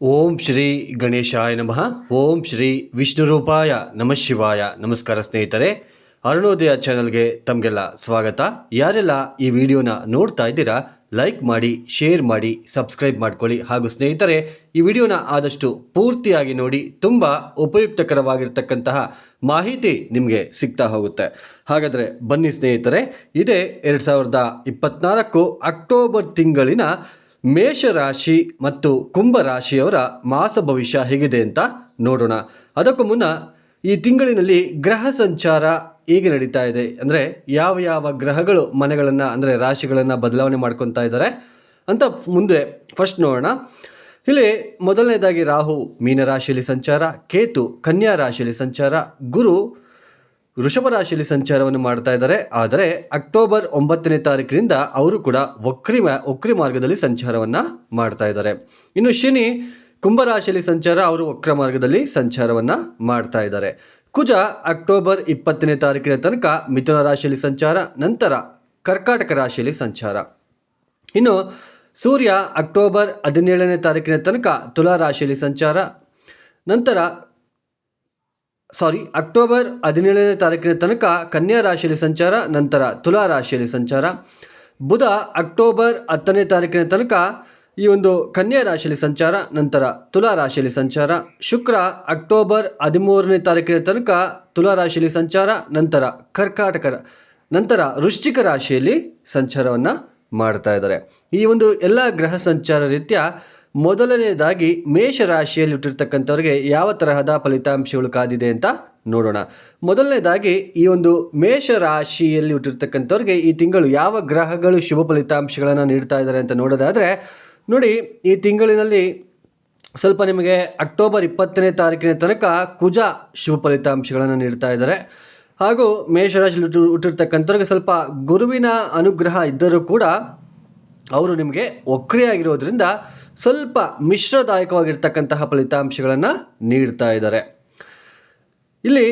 ಓಂ ಶ್ರೀ ಗಣೇಶಾಯ ನಮಃ. ಓಂ ಶ್ರೀ ವಿಷ್ಣು ರೂಪಾಯ ನಮಃ ಶಿವಾಯ. ನಮಸ್ಕಾರ ಸ್ನೇಹಿತರೆ, ಅರುಣೋದಯ ಚಾನಲ್ಗೆ ತಮಗೆಲ್ಲ ಸ್ವಾಗತ. ಯಾರೆಲ್ಲ ಈ ವಿಡಿಯೋನ ನೋಡ್ತಾ ಇದ್ದೀರಾ, ಲೈಕ್ ಮಾಡಿ, ಶೇರ್ ಮಾಡಿ, ಸಬ್ಸ್ಕ್ರೈಬ್ ಮಾಡ್ಕೊಳ್ಳಿ. ಹಾಗೂ ಸ್ನೇಹಿತರೆ, ಈ ವಿಡಿಯೋನ ಆದಷ್ಟು ಪೂರ್ತಿಯಾಗಿ ನೋಡಿ ತುಂಬ ಉಪಯುಕ್ತಕರವಾಗಿರ್ತಕ್ಕಂತಹ ಮಾಹಿತಿ ನಿಮಗೆ ಸಿಗ್ತಾ ಹೋಗುತ್ತೆ. ಹಾಗಾದರೆ ಬನ್ನಿ ಸ್ನೇಹಿತರೆ, ಇದೇ ಎರಡು ಸಾವಿರದ ಇಪ್ಪತ್ನಾಲ್ಕು ಅಕ್ಟೋಬರ್ ತಿಂಗಳಿನ ಮೇಷರಾಶಿ ಮತ್ತು ಕುಂಭ ರಾಶಿಯವರ ಮಾಸ ಭವಿಷ್ಯ ಹೇಗಿದೆ ಅಂತ ನೋಡೋಣ. ಅದಕ್ಕೂ ಮುನ್ನ ಈ ತಿಂಗಳಿನಲ್ಲಿ ಗ್ರಹ ಸಂಚಾರ ಹೇಗೆ ನಡೀತಾ ಇದೆ? ಅಂದರೆ ಯಾವ ಯಾವ ಗ್ರಹಗಳು ಮನೆಗಳನ್ನು, ಅಂದರೆ ರಾಶಿಗಳನ್ನು ಬದಲಾವಣೆ ಮಾಡ್ಕೊತಾ ಇದ್ದಾರೆ ಅಂತ ಮುಂದೆ ಫಸ್ಟ್ ನೋಡೋಣ. ಇಲ್ಲಿ ಮೊದಲನೇದಾಗಿ ರಾಹು ಮೀನರಾಶಿಯಲ್ಲಿ ಸಂಚಾರ, ಕೇತು ಕನ್ಯಾ ರಾಶಿಯಲ್ಲಿ ಸಂಚಾರ, ಗುರು ವೃಷಭ ರಾಶಿಯಲ್ಲಿ ಸಂಚಾರವನ್ನು ಮಾಡ್ತಾ ಇದ್ದಾರೆ. ಆದರೆ ಅಕ್ಟೋಬರ್ ಒಂಬತ್ತನೇ ತಾರೀಕಿನಿಂದ ಅವರು ಕೂಡ ವಕ್ರಿ ವಕ್ರಿ ಮಾರ್ಗದಲ್ಲಿ ಸಂಚಾರವನ್ನು ಮಾಡ್ತಾ ಇದ್ದಾರೆ. ಇನ್ನು ಶನಿ ಕುಂಭರಾಶಿಯಲ್ಲಿ ಸಂಚಾರ, ಅವರು ವಕ್ರ ಮಾರ್ಗದಲ್ಲಿ ಸಂಚಾರವನ್ನು ಮಾಡ್ತಾ ಇದ್ದಾರೆ. ಕುಜ ಅಕ್ಟೋಬರ್ ಇಪ್ಪತ್ತನೇ ತಾರೀಕಿನ ತನಕ ಮಿಥುನ ರಾಶಿಯಲ್ಲಿ ಸಂಚಾರ, ನಂತರ ಕರ್ಕಾಟಕ ರಾಶಿಯಲ್ಲಿ ಸಂಚಾರ. ಇನ್ನು ಸೂರ್ಯ ಅಕ್ಟೋಬರ್ ಹದಿನೇಳನೇ ತಾರೀಕಿನ ತನಕ ತುಲಾ ರಾಶಿಯಲ್ಲಿ ಸಂಚಾರ, ನಂತರ ಸಾರಿ, ಅಕ್ಟೋಬರ್ ಹದಿನೇಳನೇ ತಾರೀಕಿನ ತನಕ ಕನ್ಯಾ ರಾಶಿಯಲ್ಲಿ ಸಂಚಾರ, ನಂತರ ತುಲಾ ರಾಶಿಯಲ್ಲಿ ಸಂಚಾರ. ಬುಧ ಅಕ್ಟೋಬರ್ ಹತ್ತನೇ ತಾರೀಕಿನ ತನಕ ಈ ಒಂದು ಕನ್ಯಾ ರಾಶಿಯಲ್ಲಿ ಸಂಚಾರ, ನಂತರ ತುಲಾ ರಾಶಿಯಲ್ಲಿ ಸಂಚಾರ. ಶುಕ್ರ ಅಕ್ಟೋಬರ್ ಹದಿಮೂರನೇ ತಾರೀಕಿನ ತನಕ ತುಲಾ ರಾಶಿಯಲ್ಲಿ ಸಂಚಾರ, ನಂತರ ಕರ್ಕಾಟಕ ನಂತರ ವೃಶ್ಚಿಕ ರಾಶಿಯಲ್ಲಿ ಸಂಚಾರವನ್ನು ಮಾಡ್ತಾ ಇದ್ದಾರೆ. ಈ ಒಂದು ಎಲ್ಲ ಗ್ರಹ ಸಂಚಾರ ರೀತ್ಯ ಮೊದಲನೆಯದಾಗಿ ಮೇಷ ರಾಶಿಯಲ್ಲಿ ಹುಟ್ಟಿರ್ತಕ್ಕಂಥವ್ರಿಗೆ ಯಾವ ತರಹದ ಫಲಿತಾಂಶಗಳು ಕಾದಿದೆ ಅಂತ ನೋಡೋಣ. ಮೊದಲನೇದಾಗಿ ಈ ಒಂದು ಮೇಷ ರಾಶಿಯಲ್ಲಿ ಹುಟ್ಟಿರ್ತಕ್ಕಂಥವ್ರಿಗೆ ಈ ತಿಂಗಳು ಯಾವ ಗ್ರಹಗಳು ಶುಭ ಫಲಿತಾಂಶಗಳನ್ನು ನೀಡ್ತಾ ಇದ್ದಾರೆ ಅಂತ ನೋಡೋದಾದರೆ, ನೋಡಿ ಈ ತಿಂಗಳಿನಲ್ಲಿ ಸ್ವಲ್ಪ ನಿಮಗೆ ಅಕ್ಟೋಬರ್ ಇಪ್ಪತ್ತನೇ ತಾರೀಕಿನ ತನಕ ಕುಜ ಶುಭ ಫಲಿತಾಂಶಗಳನ್ನು ನೀಡ್ತಾ ಇದ್ದಾರೆ ಹಾಗೂ ಮೇಷರಾಶಿಯಲ್ಲಿ ಹುಟ್ಟು ಹುಟ್ಟಿರ್ತಕ್ಕಂಥವ್ರಿಗೆ ಸ್ವಲ್ಪ ಗುರುವಿನ ಅನುಗ್ರಹ ಇದ್ದರೂ ಕೂಡ ಅವರು ನಿಮಗೆ ಒಕ್ರೆಯಾಗಿರೋದ್ರಿಂದ ಸ್ವಲ್ಪ ಮಿಶ್ರದಾಯಕವಾಗಿರ್ತಕ್ಕಂತಹ ಫಲಿತಾಂಶಗಳನ್ನು ನೀಡ್ತಾ ಇದ್ದಾರೆ. ಇಲ್ಲಿ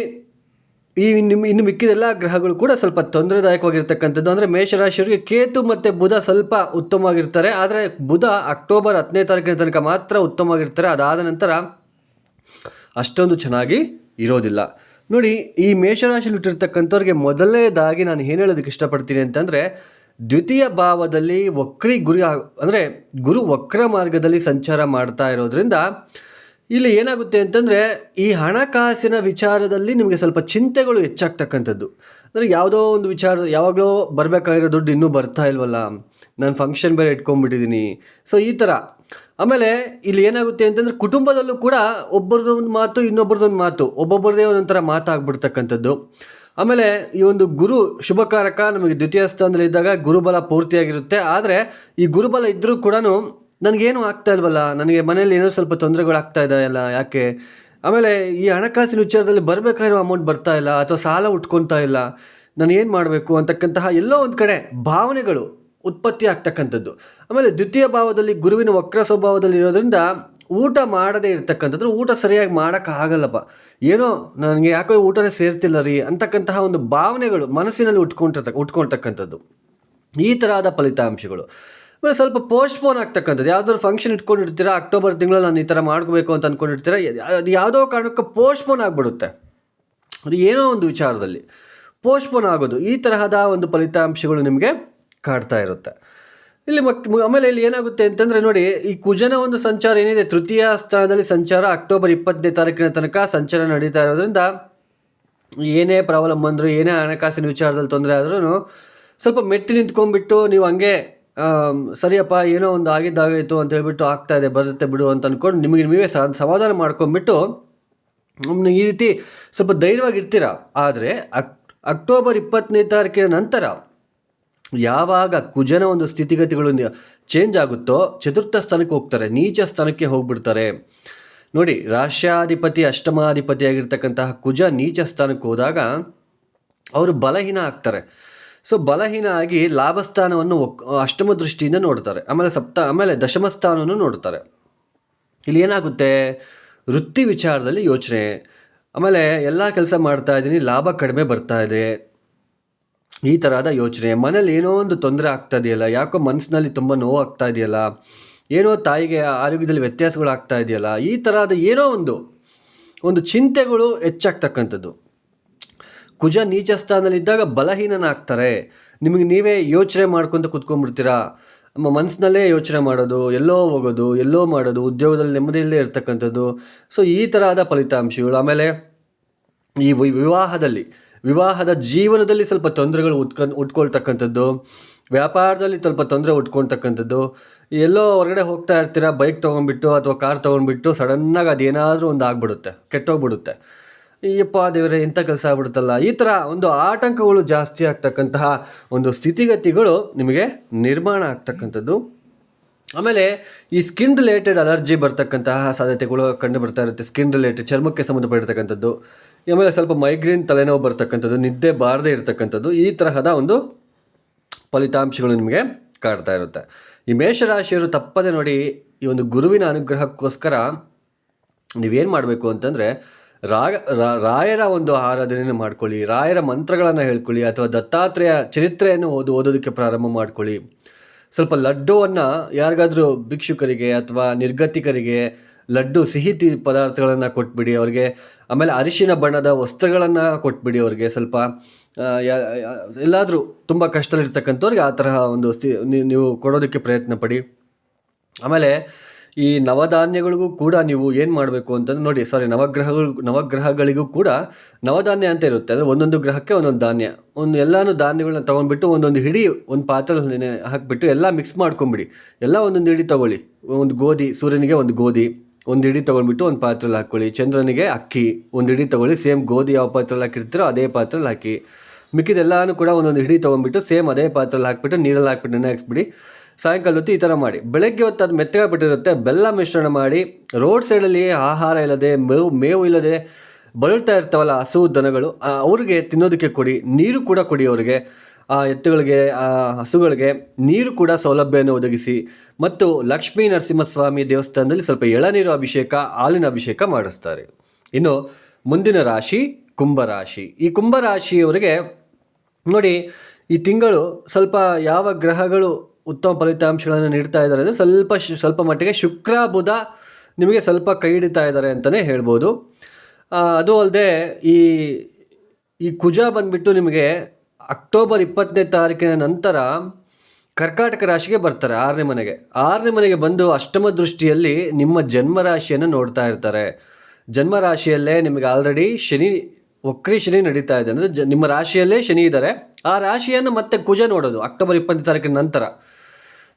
ಈ ನಿಮ್ಮ ಇನ್ನು ಮಿಕ್ಕಿದೆಲ್ಲ ಗ್ರಹಗಳು ಕೂಡ ಸ್ವಲ್ಪ ತೊಂದರೆದಾಯಕವಾಗಿರ್ತಕ್ಕಂಥದ್ದು. ಅಂದರೆ ಮೇಷರಾಶಿಯವರಿಗೆ ಕೇತು ಮತ್ತು ಬುಧ ಸ್ವಲ್ಪ ಉತ್ತಮವಾಗಿರ್ತಾರೆ. ಆದರೆ ಬುಧ ಅಕ್ಟೋಬರ್ ಹತ್ತನೇ ತಾರೀಕಿನ ತನಕ ಮಾತ್ರ ಉತ್ತಮವಾಗಿರ್ತಾರೆ. ಅದಾದ ನಂತರ ಅಷ್ಟೊಂದು ಚೆನ್ನಾಗಿ ಇರೋದಿಲ್ಲ. ನೋಡಿ, ಈ ಮೇಷರಾಶಿಯಲ್ಲಿ ಹುಟ್ಟಿರ್ತಕ್ಕಂಥವ್ರಿಗೆ ಮೊದಲನೇದಾಗಿ ನಾನು ಏನು ಹೇಳೋದಕ್ಕೆ ಇಷ್ಟಪಡ್ತೀನಿ ಅಂತಂದರೆ ದ್ವಿತೀಯ ಭಾವದಲ್ಲಿ ವಕ್ರಿ ಗುರಿ ಅಂದರೆ ಗುರು ವಕ್ರ ಮಾರ್ಗದಲ್ಲಿ ಸಂಚಾರ ಮಾಡ್ತಾ ಇರೋದ್ರಿಂದ ಇಲ್ಲಿ ಏನಾಗುತ್ತೆ ಅಂತಂದರೆ ಈ ಹಣಕಾಸಿನ ವಿಚಾರದಲ್ಲಿ ನಿಮಗೆ ಸ್ವಲ್ಪ ಚಿಂತೆಗಳು ಹೆಚ್ಚಾಗ್ತಕ್ಕಂಥದ್ದು. ಅಂದರೆ ಯಾವುದೋ ಒಂದು ವಿಚಾರ, ಯಾವಾಗಲೂ ಬರಬೇಕಾಗಿರೋ ದುಡ್ಡು ಇನ್ನೂ ಬರ್ತಾ ಇಲ್ವಲ್ಲ, ನಾನು ಫಂಕ್ಷನ್ ಬೇರೆ ಇಟ್ಕೊಂಡ್ಬಿಟ್ಟಿದ್ದೀನಿ ಸೊ ಈ ಥರ ಆಮೇಲೆ ಇಲ್ಲಿ ಏನಾಗುತ್ತೆ ಅಂತಂದರೆ ಕುಟುಂಬದಲ್ಲೂ ಕೂಡ ಒಬ್ಬರದೊಂದು ಮಾತು ಇನ್ನೊಬ್ಬರದೊಂದು ಮಾತು, ಒಬ್ಬೊಬ್ಬರದೇ ಒಂದೊಂಥರ ಮಾತಾಗ್ಬಿಡ್ತಕ್ಕಂಥದ್ದು. ಆಮೇಲೆ ಈ ಒಂದು ಗುರು ಶುಭಕಾರಕ ನಮಗೆ ದ್ವಿತೀಯ ಸ್ಥಾನದಲ್ಲಿ ಇದ್ದಾಗ ಗುರುಬಲ ಪೂರ್ತಿಯಾಗಿರುತ್ತೆ. ಆದರೆ ಈ ಗುರುಬಲ ಇದ್ದರೂ ಕೂಡ ನನಗೇನು ಆಗ್ತಾ ಇಲ್ವಲ್ಲ? ನನಗೆ ಮನೇಲಿ ಏನೋ ಸ್ವಲ್ಪ ತೊಂದರೆಗಳು ಆಗ್ತಾ ಇದೆಯಲ್ಲ, ಯಾಕೆ? ಆಮೇಲೆ ಈ ಹಣಕಾಸಿನ ವಿಚಾರದಲ್ಲಿ ಬರಬೇಕಾಗಿರೋ ಅಮೌಂಟ್ ಬರ್ತಾ ಇಲ್ಲ ಅಥವಾ ಸಾಲ ಉಟ್ಕೊತಾ ಇಲ್ಲ. ನಾನು ಏನು ಮಾಡಬೇಕು ಅಂತಕ್ಕಂತಹ ಎಲ್ಲೋ ಒಂದು ಕಡೆ ಭಾವನೆಗಳು ಉತ್ಪತ್ತಿ ಆಗ್ತಕ್ಕಂಥದ್ದು. ಆಮೇಲೆ ದ್ವಿತೀಯ ಭಾವದಲ್ಲಿ ಗುರುವಿನ ವಕ್ರ ಸ್ವಭಾವದಲ್ಲಿ ಇರೋದ್ರಿಂದ ಊಟ ಮಾಡದೇ ಇರ್ತಕ್ಕಂಥದ್ದು, ಊಟ ಸರಿಯಾಗಿ ಮಾಡೋಕ್ಕಾಗಲ್ಲಪ್ಪ ಏನೋ ನನಗೆ ಯಾಕೋ ಊಟನೇ ಸೇರ್ತಿಲ್ಲ ರೀ ಅಂತಕ್ಕಂತಹ ಒಂದು ಭಾವನೆಗಳು ಮನಸ್ಸಿನಲ್ಲಿ ಉಟ್ಕೊಂಡಿರ್ತಕ್ಕ ಉಟ್ಕೊಳ್ತಕ್ಕಂಥದ್ದು ಈ ಥರದ ಫಲಿತಾಂಶಗಳು. ಆಮೇಲೆ ಸ್ವಲ್ಪ ಪೋಸ್ಟ್ಪೋನ್ ಆಗ್ತಕ್ಕಂಥದ್ದು. ಯಾವ್ದಾದ್ರು ಫಂಕ್ಷನ್ ಇಟ್ಕೊಂಡಿರ್ತೀರಾ, ಅಕ್ಟೋಬರ್ ತಿಂಗಳಲ್ಲಿ ನಾನು ಈ ಥರ ಮಾಡ್ಕೋಬೇಕು ಅಂತ ಅಂದ್ಕೊಂಡಿರ್ತೀರಾ ಅದು ಯಾವುದೋ ಕಾರಣಕ್ಕೆ ಪೋಸ್ಟ್ಪೋನ್ ಆಗಿಬಿಡುತ್ತೆ. ಅದು ಏನೋ ಒಂದು ವಿಚಾರದಲ್ಲಿ. ಪೋಸ್ಟ್ಪೋನ್ ಆಗೋದು ಈ ತರಹದ ಒಂದು ಫಲಿತಾಂಶಗಳು ನಿಮಗೆ ಕಾಡ್ತಾ ಇರುತ್ತೆ. ಇಲ್ಲಿ ಆಮೇಲೆ ಇಲ್ಲಿ ಏನಾಗುತ್ತೆ ಅಂತಂದರೆ ನೋಡಿ, ಈ ಕುಜನ ಒಂದು ಸಂಚಾರ ಏನಿದೆ, ತೃತೀಯ ಸ್ಥಾನದಲ್ಲಿ ಸಂಚಾರ ಅಕ್ಟೋಬರ್ ಇಪ್ಪತ್ತನೇ ತಾರೀಕಿನ ತನಕ ಸಂಚಾರ ನಡೀತಾ ಇರೋದ್ರಿಂದ ಏನೇ ಪ್ರಾಬ್ಲಮ್ ಬಂದರೂ, ಏನೇ ಹಣಕಾಸಿನ ವಿಚಾರದಲ್ಲಿ ತೊಂದರೆ ಆದ್ರೂ ಸ್ವಲ್ಪ ಮೆಟ್ಟಿ ನಿಂತ್ಕೊಂಡ್ಬಿಟ್ಟು ನೀವು ಹಂಗೆ ಸರಿಯಪ್ಪ, ಏನೋ ಒಂದು ಆಗಿದ್ದಾಗಾಯಿತು ಅಂತ ಹೇಳ್ಬಿಟ್ಟು ಆಗ್ತಾ ಇದೆ, ಬರುತ್ತೆ ಬಿಡು ಅಂತ ಅಂದ್ಕೊಂಡು ನಿಮಗೆ ನೀವೇ ಸಮಾಧಾನ ಮಾಡ್ಕೊಂಡ್ಬಿಟ್ಟು ಈ ರೀತಿ ಸ್ವಲ್ಪ ಧೈರ್ಯವಾಗಿರ್ತೀರ? ಆದರೆ ಅಕ್ ಅಕ್ಟೋಬರ್ ಇಪ್ಪತ್ತನೇ ತಾರೀಕಿನ ನಂತರ ಯಾವಾಗ ಕುಜನ ಒಂದು ಸ್ಥಿತಿಗತಿಗಳು ಚೇಂಜ್ ಆಗುತ್ತೋ ಚತುರ್ಥ ಸ್ಥಾನಕ್ಕೆ ಹೋಗ್ತಾರೆ, ನೀಚ ಸ್ಥಾನಕ್ಕೆ ಹೋಗ್ಬಿಡ್ತಾರೆ. ನೋಡಿ, ರಾಷ್ಟ್ರಾಧಿಪತಿ, ಅಷ್ಟಮಾಧಿಪತಿ ಆಗಿರ್ತಕ್ಕಂತಹ ಕುಜ ನೀಚ ಸ್ಥಾನಕ್ಕೆ ಹೋದಾಗ ಅವರು ಬಲಹೀನ ಆಗ್ತಾರೆ. ಸೊ ಬಲಹೀನ ಆಗಿ ಲಾಭಸ್ಥಾನವನ್ನು ಅಷ್ಟಮ ದೃಷ್ಟಿಯಿಂದ ನೋಡ್ತಾರೆ. ಆಮೇಲೆ ಸಪ್ತ, ಆಮೇಲೆ ದಶಮ ಸ್ಥಾನವನ್ನು ನೋಡ್ತಾರೆ. ಇಲ್ಲಿ ಏನಾಗುತ್ತೆ? ವೃತ್ತಿ ವಿಚಾರದಲ್ಲಿ ಯೋಚನೆ. ಆಮೇಲೆ ಎಲ್ಲ ಕೆಲಸ ಮಾಡ್ತಾ ಇದ್ದೀನಿ, ಲಾಭ ಕಡಿಮೆ ಬರ್ತಾ ಇದೆ. ಈ ಥರದ ಯೋಚನೆ. ಮನೇಲಿ ಏನೋ ಒಂದು ತೊಂದರೆ ಆಗ್ತಾ ಇದೆಯಲ್ಲ ಯಾಕೋ ಮನಸ್ಸಿನಲ್ಲಿ ತುಂಬ ನೋವು ಆಗ್ತಾ ಇದೆಯಲ್ಲ ಏನೋ ತಾಯಿಗೆ ಆರೋಗ್ಯದಲ್ಲಿ ವ್ಯತ್ಯಾಸಗಳು ಆಗ್ತಾ ಇದೆಯಲ್ಲ, ಈ ಥರದ ಏನೋ ಒಂದು ಒಂದು ಚಿಂತೆಗಳು ಹೆಚ್ಚಾಗ್ತಕ್ಕಂಥದ್ದು. ಕುಜ ನೀಚ ಸ್ಥಾನದಲ್ಲಿದ್ದಾಗ ಬಲಹೀನನಾಗ್ತಾರೆ. ನಿಮಗೆ ನೀವೇ ಯೋಚನೆ ಮಾಡ್ಕೊಂತ ಕುತ್ಕೊಂಡ್ಬಿಡ್ತೀರಾ? ನಮ್ಮ ಮನಸ್ಸಿನಲ್ಲೇ ಯೋಚನೆ ಮಾಡೋದು, ಎಲ್ಲೋ ಹೋಗೋದು, ಎಲ್ಲೋ ಮಾಡೋದು, ಉದ್ಯೋಗದಲ್ಲಿ ನೆಮ್ಮದಿಯಲ್ಲೇ ಇರ್ತಕ್ಕಂಥದ್ದು. ಸೊ ಈ ಥರದ ಫಲಿತಾಂಶಗಳು, ಆಮೇಲೆ ಈ ವಿವಾಹದಲ್ಲಿ ವಿವಾಹದ ಜೀವನದಲ್ಲಿ ಸ್ವಲ್ಪ ತೊಂದರೆಗಳು ಉಟ್ಕೊಂಡು ಉಟ್ಕೊಳ್ತಕ್ಕಂಥದ್ದು, ವ್ಯಾಪಾರದಲ್ಲಿ ಸ್ವಲ್ಪ ತೊಂದರೆ ಉಟ್ಕೊಳ್ತಕ್ಕಂಥದ್ದು, ಎಲ್ಲೋ ಹೊರಗಡೆ ಹೋಗ್ತಾ ಇರ್ತೀರ, ಬೈಕ್ ತೊಗೊಂಡ್ಬಿಟ್ಟು ಅಥವಾ ಕಾರ್ ತೊಗೊಂಡ್ಬಿಟ್ಟು ಸಡನ್ನಾಗಿ ಅದೇನಾದರೂ ಒಂದು ಆಗ್ಬಿಡುತ್ತೆ, ಕೆಟ್ಟೋಗ್ಬಿಡುತ್ತೆ. ಅಯ್ಯಪ್ಪ ದೇವರೇ, ಇಂಥ ಕೆಲಸ ಆಗ್ಬಿಡುತ್ತಲ್ಲ. ಈ ಥರ ಒಂದು ಆತಂಕಗಳು ಜಾಸ್ತಿ ಆಗ್ತಕ್ಕಂತಹ ಒಂದು ಸ್ಥಿತಿಗತಿಗಳು ನಿಮಗೆ ನಿರ್ಮಾಣ ಆಗ್ತಕ್ಕಂಥದ್ದು. ಆಮೇಲೆ ಈ ಸ್ಕಿನ್ ರಿಲೇಟೆಡ್ ಅಲರ್ಜಿ ಬರ್ತಕ್ಕಂತಹ ಸಾಧ್ಯತೆಗಳು ಕಂಡು ಬರ್ತಾ ಇರುತ್ತೆ. ಸ್ಕಿನ್ ರಿಲೇಟೆಡ್ ಚರ್ಮಕ್ಕೆ ಸಂಬಂಧಪಟ್ಟಿರ್ತಕ್ಕಂಥದ್ದು. ಆಮೇಲೆ ಸ್ವಲ್ಪ ಮೈಗ್ರೇನ್ ತಲೆನೋವು ಬರ್ತಕ್ಕಂಥದ್ದು, ನಿದ್ದೆ ಬಾರದೇ ಇರತಕ್ಕಂಥದ್ದು, ಈ ತರಹದ ಒಂದು ಫಲಿತಾಂಶಗಳು ನಿಮಗೆ ಕಾಡ್ತಾ ಇರುತ್ತೆ. ಈ ಮೇಷರಾಶಿಯವರು ತಪ್ಪದೆ ನೋಡಿ ಈ ಒಂದು ಗುರುವಿನ ಅನುಗ್ರಹಕ್ಕೋಸ್ಕರ ನೀವೇನು ಮಾಡಬೇಕು ಅಂತಂದರೆ, ರಾಗ ರಾಯರ ಒಂದು ಆರಾಧನೆಯನ್ನು ಮಾಡ್ಕೊಳ್ಳಿ, ರಾಯರ ಮಂತ್ರಗಳನ್ನು ಹೇಳ್ಕೊಳ್ಳಿ, ಅಥವಾ ದತ್ತಾತ್ರೇಯ ಚರಿತ್ರೆಯನ್ನು ಓದು, ಓದೋದಕ್ಕೆ ಪ್ರಾರಂಭ ಮಾಡ್ಕೊಳ್ಳಿ. ಸ್ವಲ್ಪ ಲಡ್ಡುವನ್ನು ಯಾರಿಗಾದರೂ ಭಿಕ್ಷುಕರಿಗೆ ಅಥವಾ ನಿರ್ಗತಿಕರಿಗೆ ಲಡ್ಡು, ಸಿಹಿ ತಿ ಪದಾರ್ಥಗಳನ್ನು ಕೊಟ್ಬಿಡಿ ಅವ್ರಿಗೆ. ಆಮೇಲೆ ಅರಿಶಿನ ಬಣ್ಣದ ವಸ್ತ್ರಗಳನ್ನು ಕೊಟ್ಬಿಡಿ ಅವ್ರಿಗೆ ಸ್ವಲ್ಪ. ಎಲ್ಲಾದರೂ ತುಂಬ ಕಷ್ಟದಲ್ಲಿರ್ತಕ್ಕಂಥವ್ರಿಗೆ ಆ ತರಹ ಒಂದು ಸ್ಥಿ ನೀವು ಕೊಡೋದಕ್ಕೆ ಪ್ರಯತ್ನ ಪಡಿ. ಆಮೇಲೆ ಈ ನವಧಾನ್ಯಗಳಿಗೂ ಕೂಡ ನೀವು ಏನು ಮಾಡಬೇಕು ಅಂತಂದ್ರೆ ನೋಡಿ ಸಾರಿ ನವಗ್ರಹಗಳು, ನವಗ್ರಹಗಳಿಗೂ ಕೂಡ ನವಧಾನ್ಯ ಅಂತ ಇರುತ್ತೆ. ಅಂದರೆ ಒಂದೊಂದು ಗ್ರಹಕ್ಕೆ ಒಂದೊಂದು ಧಾನ್ಯ. ಒಂದು ಎಲ್ಲಾನು ಧಾನ್ಯಗಳನ್ನ ತೊಗೊಂಡ್ಬಿಟ್ಟು ಒಂದೊಂದು ಹಿಡಿ ಒಂದು ಪಾತ್ರೆ ಹಾಕಿಬಿಟ್ಟು ಎಲ್ಲ ಮಿಕ್ಸ್ ಮಾಡ್ಕೊಂಬಿಡಿ. ಎಲ್ಲ ಒಂದೊಂದು ಹಿಡಿ ತೊಗೊಳ್ಳಿ. ಒಂದು ಗೋಧಿ, ಸೂರ್ಯನಿಗೆ ಒಂದು ಗೋಧಿ. ಒಂದು ಹಿಡಿ ತೊಗೊಂಡ್ಬಿಟ್ಟು ಒಂದು ಪಾತ್ರೆಲಿ ಹಾಕ್ಕೊಳ್ಳಿ ಚಂದ್ರನಿಗೆ ಅಕ್ಕಿ. ಒಂದು ಹಿಡಿ ತೊಗೊಳ್ಳಿ. ಸೇಮ್ ಗೋಧಿ ಯಾವ ಪಾತ್ರೆಲಿ ಹಾಕಿರ್ತೀರೋ ಅದೇ ಪಾತ್ರೆಲಿ ಹಾಕಿ. ಮಿಕ್ಕಿದೆಲ್ಲಾನು ಕೂಡ ಒಂದೊಂದು ಹಿಡಿ ತೊಗೊಂಡ್ಬಿಟ್ಟು ಸೇಮ್ ಅದೇ ಪಾತ್ರೆಲಿ ಹಾಕ್ಬಿಟ್ಟು ನೀರಲ್ಲಿ ಹಾಕ್ಬಿಟ್ಟು ನೆನೆ ಹಾಕ್ಸ್ಬಿಡಿ ಸಾಯಂಕಾಲ ಹೊತ್ತು ಈ ಥರ ಮಾಡಿ. ಬೆಳಗ್ಗೆ ಹೊತ್ತು ಅದು ಮೆತ್ತಗಾಗ್ಬಿಟ್ಟಿರುತ್ತೆ ಬೆಲ್ಲ ಮಿಶ್ರಣ ಮಾಡಿ. ರೋಡ್ ಸೈಡಲ್ಲಿ ಆಹಾರ ಇಲ್ಲದೆ, ಮೇವು ಮೇವು ಇಲ್ಲದೆ ಬಳಲ್ತಾ ಇರ್ತಾವಲ್ಲ ಹಸು ದನಗಳು ಅವ್ರಿಗೆ ತಿನ್ನೋದಕ್ಕೆ ಕೊಡಿ. ನೀರು ಕೂಡ ಕೊಡಿ ಅವರಿಗೆ. ಎತ್ತುಗಳಿಗೆ, ಆ ಹಸುಗಳಿಗೆ ನೀರು ಕೂಡ ಸೌಲಭ್ಯವನ್ನು ಒದಗಿಸಿ ಮತ್ತು ಲಕ್ಷ್ಮೀ ನರಸಿಂಹಸ್ವಾಮಿ ದೇವಸ್ಥಾನದಲ್ಲಿ ಸ್ವಲ್ಪ ಎಳನೀರು ಅಭಿಷೇಕ, ಹಾಲಿನ ಅಭಿಷೇಕ ಮಾಡಿಸ್ತಾರೆ. ಇನ್ನು ಮುಂದಿನ ರಾಶಿ ಕುಂಭರಾಶಿ. ಈ ಕುಂಭರಾಶಿಯವರಿಗೆ ನೋಡಿ, ಈ ತಿಂಗಳು ಸ್ವಲ್ಪ ಯಾವ ಗ್ರಹಗಳು ಉತ್ತಮ ಫಲಿತಾಂಶಗಳನ್ನು ನೀಡ್ತಾ ಇದ್ದಾರೆ ಅಂದರೆ ಸ್ವಲ್ಪ ಸ್ವಲ್ಪ ಮಟ್ಟಿಗೆ ಶುಕ್ರ, ಬುಧ ನಿಮಗೆ ಸ್ವಲ್ಪ ಕೈ ಹಿಡಿತಾ ಇದ್ದಾರೆ ಅಂತಲೇ ಹೇಳ್ಬೋದು. ಅದು ಅಲ್ಲದೆ ಈ ಈ ಕುಜ ಬಂದ್ಬಿಟ್ಟು ನಿಮಗೆ ಅಕ್ಟೋಬರ್ ಇಪ್ಪತ್ತನೇ ತಾರೀಕಿನ ನಂತರ ಕರ್ಕಾಟಕ ರಾಶಿಗೆ ಬರ್ತಾರೆ ಆರನೇ ಮನೆಗೆ. ಆರನೇ ಮನೆಗೆ ಬಂದು ಅಷ್ಟಮ ದೃಷ್ಟಿಯಲ್ಲಿ ನಿಮ್ಮ ಜನ್ಮ ರಾಶಿಯನ್ನು ನೋಡ್ತಾ ಇರ್ತಾರೆ. ಜನ್ಮ ರಾಶಿಯಲ್ಲೇ ನಿಮಗೆ ಆಲ್ರೆಡಿ ಶನಿ, ವಕ್ರಿ ಶನಿ ನಡೀತಾ ಇದೆ. ಅಂದರೆ ಜ, ನಿಮ್ಮ ರಾಶಿಯಲ್ಲೇ ಶನಿ ಇದ್ದಾರೆ. ಆ ರಾಶಿಯನ್ನು ಮತ್ತೆ ಕುಜ ನೋಡೋದು ಅಕ್ಟೋಬರ್ ಇಪ್ಪತ್ತನೇ ತಾರೀಕಿನ ನಂತರ.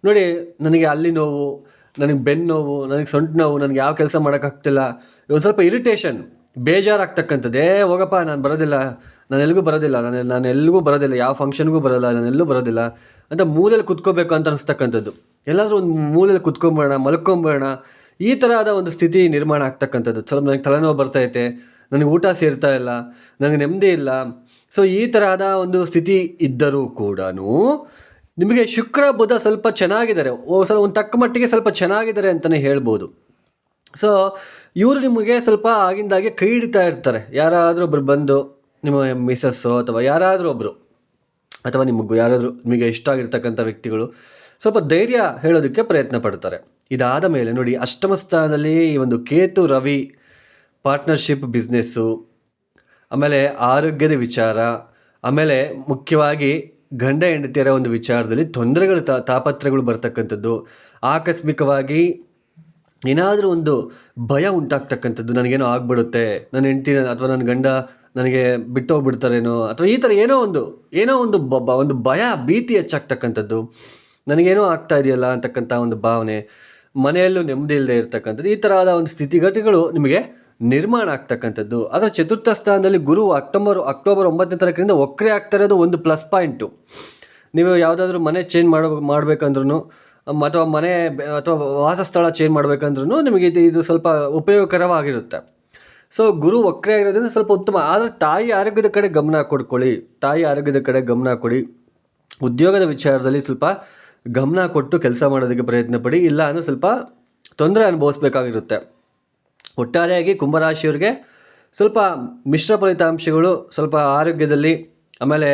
ನೋಡಿ, ನನಗೆ ಅಲ್ಲಿ ನೋವು, ನನಗೆ ಬೆನ್ನು ನೋವು, ನನಗೆ ಸೊಂಟ ನೋವು, ನನಗೆ ಯಾವ ಕೆಲಸ ಮಾಡೋಕ್ಕಾಗ್ತಿಲ್ಲ. ಒಂದು ಸ್ವಲ್ಪ ಇರಿಟೇಷನ್ ಬೇಜಾರಾಗ್ತಕ್ಕಂಥದ್ದೇ. ಹೋಗಪ್ಪ, ನಾನು ಬರೋದಿಲ್ಲ. ನಾನು ಎಲ್ಲಿಗೂ ಬರೋದಿಲ್ಲ, ನಾನು ನಾನು ಎಲ್ಲಿಗೂ ಬರೋದಿಲ್ಲ, ಯಾವ ಫಂಕ್ಷನ್ಗೂ ಬರೋಲ್ಲ ನಾನು ಎಲ್ಲೂ ಬರೋದಿಲ್ಲ ಅಂತ ಮೂಲೆಯಲ್ಲಿ ಕುತ್ಕೋಬೇಕು ಅಂತ ಅನಿಸ್ತಕ್ಕಂಥದ್ದು. ಎಲ್ಲಾದರೂ ಒಂದು ಮೂಲೆಯಲ್ಲಿ ಕುತ್ಕೊಂಬೋಣ ಮಲ್ಕೊಂಬೋಣ ಈ ಥರದ ಒಂದು ಸ್ಥಿತಿ ನಿರ್ಮಾಣ ಆಗ್ತಕ್ಕಂಥದ್ದು. ಸ್ವಲ್ಪ ನನಗೆ ತಲೆನೋವು ಬರ್ತೈತೆ ನನಗೆ ಊಟ ಸೇರ್ತಾ ಇಲ್ಲ ನನಗೆ ನೆಮ್ಮದಿ ಇಲ್ಲ. ಸೊ ಈ ತರಹದ ಒಂದು ಸ್ಥಿತಿ ಇದ್ದರೂ ಕೂಡ ನಿಮಗೆ ಶುಕ್ರ, ಬುಧ ಸ್ವಲ್ಪ ಚೆನ್ನಾಗಿದ್ದಾರೆ. ಸ್ವಲ್ಪ ಒಂದು ತಕ್ಕ ಮಟ್ಟಿಗೆ ಸ್ವಲ್ಪ ಚೆನ್ನಾಗಿದ್ದಾರೆ ಅಂತಲೇ ಹೇಳ್ಬೋದು. ಸೊ ಇವರು ನಿಮಗೆ ಸ್ವಲ್ಪ ಆಗಿಂದಾಗೆ ಕೈ ಹಿಡಿತಾ ಇರ್ತಾರೆ. ಯಾರಾದರೂ ಒಬ್ಬರು ಬಂದು ನಿಮ್ಮ ಮಿಸಸ್ಸು ಅಥವಾ ಯಾರಾದರೂ ಒಬ್ಬರು ಅಥವಾ ನಿಮಗೂ ಯಾರಾದರೂ ನಿಮಗೆ ಇಷ್ಟ ಆಗಿರ್ತಕ್ಕಂಥ ವ್ಯಕ್ತಿಗಳು ಸ್ವಲ್ಪ ಧೈರ್ಯ ಹೇಳೋದಕ್ಕೆ ಪ್ರಯತ್ನ ಪಡ್ತಾರೆ. ಇದಾದ ಮೇಲೆ ನೋಡಿ ಅಷ್ಟಮ ಸ್ಥಾನದಲ್ಲಿ ಈ ಒಂದು ಕೇತು ರವಿ ಪಾರ್ಟ್ನರ್ಶಿಪ್ ಬಿಸ್ನೆಸ್ಸು ಆಮೇಲೆ ಆರೋಗ್ಯದ ವಿಚಾರ, ಆಮೇಲೆ ಮುಖ್ಯವಾಗಿ ಗಂಡ ಹೆಂಡತಿಯರ ಒಂದು ವಿಚಾರದಲ್ಲಿ ತೊಂದರೆಗಳು ತಾ ತಾಪತ್ರಗಳು ಬರ್ತಕ್ಕಂಥದ್ದು, ಆಕಸ್ಮಿಕವಾಗಿ ಏನಾದರೂ ಒಂದು ಭಯ ಉಂಟಾಗ್ತಕ್ಕಂಥದ್ದು, ನನಗೇನೋ ಆಗ್ಬಿಡುತ್ತೆ, ನನ್ನ ಹೆಂಡತಿ ಅಥವಾ ನನ್ನ ಗಂಡ ನನಗೆ ಬಿಟ್ಟು ಹೋಗ್ಬಿಡ್ತಾರೇನೋ ಅಥವಾ ಈ ಥರ ಏನೋ ಒಂದು ಏನೋ ಒಂದು ಬ ಒಂದು ಭಯ ಭೀತಿ ಹೆಚ್ಚಾಗ್ತಕ್ಕಂಥದ್ದು, ನನಗೇನೋ ಆಗ್ತಾ ಇದೆಯಲ್ಲ ಅಂತಕ್ಕಂಥ ಒಂದು ಭಾವನೆ, ಮನೆಯಲ್ಲೂ ನೆಮ್ಮದಿ ಇಲ್ಲದೆ ಇರತಕ್ಕಂಥದ್ದು, ಈ ಥರದ ಒಂದು ಸ್ಥಿತಿಗತಿಗಳು ನಿಮಗೆ ನಿರ್ಮಾಣ ಆಗ್ತಕ್ಕಂಥದ್ದು. ಅದರ ಚತುರ್ಥ ಸ್ಥಾನದಲ್ಲಿ ಗುರು ಅಕ್ಟೋಬರ್ ಅಕ್ಟೋಬರ್ ಒಂಬತ್ತನೇ ತಾರೀಕಿನಿಂದ ಒಕ್ಕರೆ ಆಗ್ತಾ ಇರೋದು ಒಂದು ಪ್ಲಸ್ ಪಾಯಿಂಟು. ನೀವು ಯಾವುದಾದ್ರೂ ಮನೆ ಚೇಂಜ್ ಮಾಡ ಮಾಡಬೇಕಂದ್ರೂ ಅಥವಾ ಮನೆ ಅಥವಾ ವಾಸಸ್ಥಳ ಚೇಂಜ್ ಮಾಡಬೇಕಂದ್ರೂ ನಿಮಗೆ ಇದು ಇದು ಸ್ವಲ್ಪ ಉಪಯೋಗಕರವಾಗಿರುತ್ತೆ. ಸೊ ಗುರು ವಕ್ರ ಆಗಿರೋದ್ರಿಂದ ಸ್ವಲ್ಪ ಉತ್ತಮ. ಆದರೆ ತಾಯಿ ಆರೋಗ್ಯದ ಕಡೆ ಗಮನ ಕೊಡ್ಕೊಳ್ಳಿ. ತಾಯಿ ಆರೋಗ್ಯದ ಕಡೆ ಗಮನ ಕೊಡಿ. ಉದ್ಯೋಗದ ವಿಚಾರದಲ್ಲಿ ಸ್ವಲ್ಪ ಗಮನ ಕೊಟ್ಟು ಕೆಲಸ ಮಾಡೋದಕ್ಕೆ ಪ್ರಯತ್ನ ಪಡಿ. ಇಲ್ಲ ಅಂದರೆ ಸ್ವಲ್ಪ ತೊಂದರೆ ಅನುಭವಿಸ್ಬೇಕಾಗಿರುತ್ತೆ. ಒಟ್ಟಾರೆಯಾಗಿ ಕುಂಭರಾಶಿಯವರಿಗೆ ಸ್ವಲ್ಪ ಮಿಶ್ರ ಫಲಿತಾಂಶಗಳು, ಸ್ವಲ್ಪ ಆರೋಗ್ಯದಲ್ಲಿ ಆಮೇಲೆ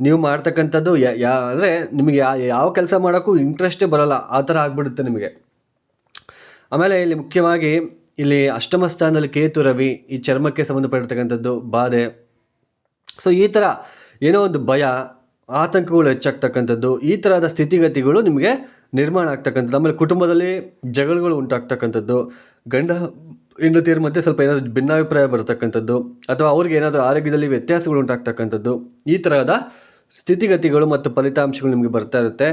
ನೀವು ಮಾಡ್ತಕ್ಕಂಥದ್ದು ಯಾ ಅಂದರೆ ನಿಮಗೆ ಯಾವ ಕೆಲಸ ಮಾಡೋಕ್ಕೂ ಇಂಟ್ರೆಸ್ಟೇ ಬರೋಲ್ಲ. ಆ ಥರ ಆಗ್ಬಿಡುತ್ತೆ ನಿಮಗೆ. ಆಮೇಲೆ ಇಲ್ಲಿ ಮುಖ್ಯವಾಗಿ ಇಲ್ಲಿ ಅಷ್ಟಮ ಸ್ಥಾನದಲ್ಲಿ ಕೇತು ರವಿ ಈ ಚರ್ಮಕ್ಕೆ ಸಂಬಂಧಪಟ್ಟಿರ್ತಕ್ಕಂಥದ್ದು ಬಾಧೆ. ಸೊ ಈ ಥರ ಏನೋ ಒಂದು ಭಯ, ಆತಂಕಗಳು ಹೆಚ್ಚಾಗ್ತಕ್ಕಂಥದ್ದು, ಈ ಥರದ ಸ್ಥಿತಿಗತಿಗಳು ನಿಮಗೆ ನಿರ್ಮಾಣ ಆಗ್ತಕ್ಕಂಥದ್ದು. ಆಮೇಲೆ ಕುಟುಂಬದಲ್ಲಿ ಜಗಳಗಳು ಉಂಟಾಗ್ತಕ್ಕಂಥದ್ದು, ಗಂಡ ಹೆಂಡತಿಯರ ಮಧ್ಯೆ ಸ್ವಲ್ಪ ಏನಾದರೂ ಭಿನ್ನಾಭಿಪ್ರಾಯ ಬರತಕ್ಕಂಥದ್ದು, ಅಥವಾ ಅವ್ರಿಗೆ ಏನಾದರೂ ಆರೋಗ್ಯದಲ್ಲಿ ವ್ಯತ್ಯಾಸಗಳು ಉಂಟಾಗ್ತಕ್ಕಂಥದ್ದು, ಈ ಥರದ ಸ್ಥಿತಿಗತಿಗಳು ಮತ್ತು ಫಲಿತಾಂಶಗಳು ನಿಮಗೆ ಬರ್ತಾ ಇರುತ್ತೆ.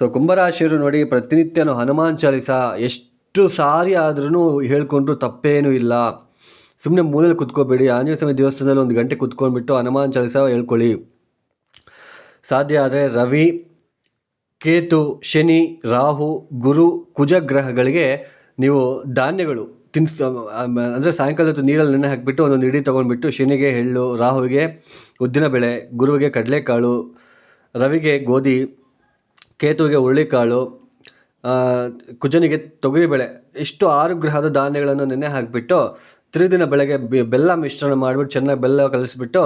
ಸೊ ಕುಂಭರಾಶಿಯರು ನೋಡಿ ಪ್ರತಿನಿತ್ಯನೂ ಹನುಮಾನ್ ಚಾಲಿಸ ಎಷ್ಟು ಸಾರಿ ಆದ್ರೂ ಹೇಳ್ಕೊಂಡ್ರು ತಪ್ಪೇನೂ ಇಲ್ಲ. ಸುಮ್ಮನೆ ಮೂಲೆಯಲ್ಲಿ ಕುತ್ಕೋಬೇಡಿ. ಆಂಜನೇಯ ಸ್ವಾಮಿ ದೇವಸ್ಥಾನದಲ್ಲಿ ಒಂದು ಗಂಟೆ ಕುತ್ಕೊಂಡ್ಬಿಟ್ಟು ಹನುಮಾನ್ ಚಾಲಿಸ ಹೇಳ್ಕೊಳ್ಳಿ. ಸಾಧ್ಯ ಆದರೆ ರವಿ, ಕೇತು, ಶನಿ, ರಾಹು, ಗುರು ಕುಜ ಗ್ರಹಗಳಿಗೆ ನೀವು ಧಾನ್ಯಗಳು ತಿನ್ಸ್, ಅಂದರೆ ಸಾಯಂಕಾಲ ಹೊತ್ತು ನೀರಲ್ಲಿ ನೆನೆ ಹಾಕಿಬಿಟ್ಟು ಒಂದೊಂದು ಇಡೀ ತೊಗೊಂಡ್ಬಿಟ್ಟು ಶನಿಗೆ ಎಳ್ಳು, ರಾಹುವಿಗೆ ಉದ್ದಿನ ಬೇಳೆ, ಗುರುವಿಗೆ ಕಡಲೆಕಾಳು, ರವಿಗೆ ಗೋಧಿ, ಕೇತುವಿಗೆ ಹುರುಳಿಕಾಳು ಕುಜನಿಗೆ ತೊಗರಿಬೇಳೆ ಇಷ್ಟು ಆರು ಗ್ರಹದ ಧಾನ್ಯಗಳನ್ನು ನೆನೆ ಹಾಕಿಬಿಟ್ಟು ತಿರುದಿನ ಬೆಳಗ್ಗೆ ಬೆಲ್ಲ ಮಿಶ್ರಣ ಮಾಡಿಬಿಟ್ಟು ಚೆನ್ನಾಗಿ ಬೆಲ್ಲ ಕಲಿಸ್ಬಿಟ್ಟು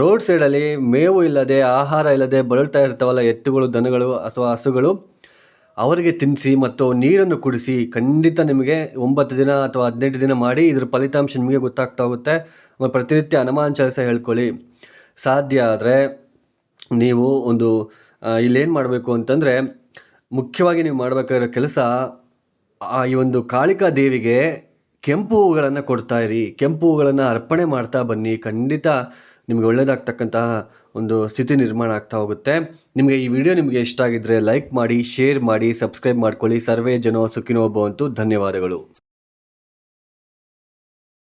ರೋಡ್ ಸೈಡಲ್ಲಿ ಮೇವು ಇಲ್ಲದೆ, ಆಹಾರ ಇಲ್ಲದೆ ಬಳಲ್ತಾ ಇರ್ತಾವಲ್ಲ ಎತ್ತುಗಳು, ದನಗಳು ಅಥವಾ ಹಸುಗಳು, ಅವರಿಗೆ ತಿನ್ನಿಸಿ ಮತ್ತು ನೀರನ್ನು ಕುಡಿಸಿ ಖಂಡಿತ ನಿಮಗೆ ಒಂಬತ್ತು ದಿನ ಅಥವಾ ಹದಿನೆಂಟು ದಿನ ಮಾಡಿ ಇದ್ರ ಫಲಿತಾಂಶ ನಿಮಗೆ ಗೊತ್ತಾಗ್ತಾ ಹೋಗುತ್ತೆ. ಪ್ರತಿನಿತ್ಯ ಹನುಮಾನ್ ಚಾಲಿಸ ಹೇಳ್ಕೊಳ್ಳಿ. ಸಾಧ್ಯ ಆದರೆ ನೀವು ಒಂದು ಇಲ್ಲೇನು ಮಾಡಬೇಕು ಅಂತಂದರೆ ಮುಖ್ಯವಾಗಿ ನೀವು ಮಾಡಬೇಕಾಗಿರೋ ಕೆಲಸ, ಆ ಈ ಒಂದು ಕಾಳಿಕಾ ದೇವಿಗೆ ಕೆಂಪು ಹೂಗಳನ್ನು ಕೊಡ್ತಾ ಇರಿ. ಕೆಂಪು ಹೂಗಳನ್ನು ಅರ್ಪಣೆ ಮಾಡ್ತಾ ಬನ್ನಿ. ಖಂಡಿತ ನಿಮಗೆ ಒಳ್ಳೆಯದಾಗ್ತಕ್ಕಂತಹ ಒಂದು ಸ್ಥಿತಿ ನಿರ್ಮಾಣ ಆಗ್ತಾ ಹೋಗುತ್ತೆ. ನಿಮಗೆ ಈ ವಿಡಿಯೋ ನಿಮಗೆ ಇಷ್ಟ ಆಗಿದ್ದರೆ ಲೈಕ್ ಮಾಡಿ, ಶೇರ್ ಮಾಡಿ, ಸಬ್ಸ್ಕ್ರೈಬ್ ಮಾಡ್ಕೊಳ್ಳಿ. ಸರ್ವೇ ಜನೋ ಸುಖಿನೋ ಭವಂತು. ಧನ್ಯವಾದಗಳು.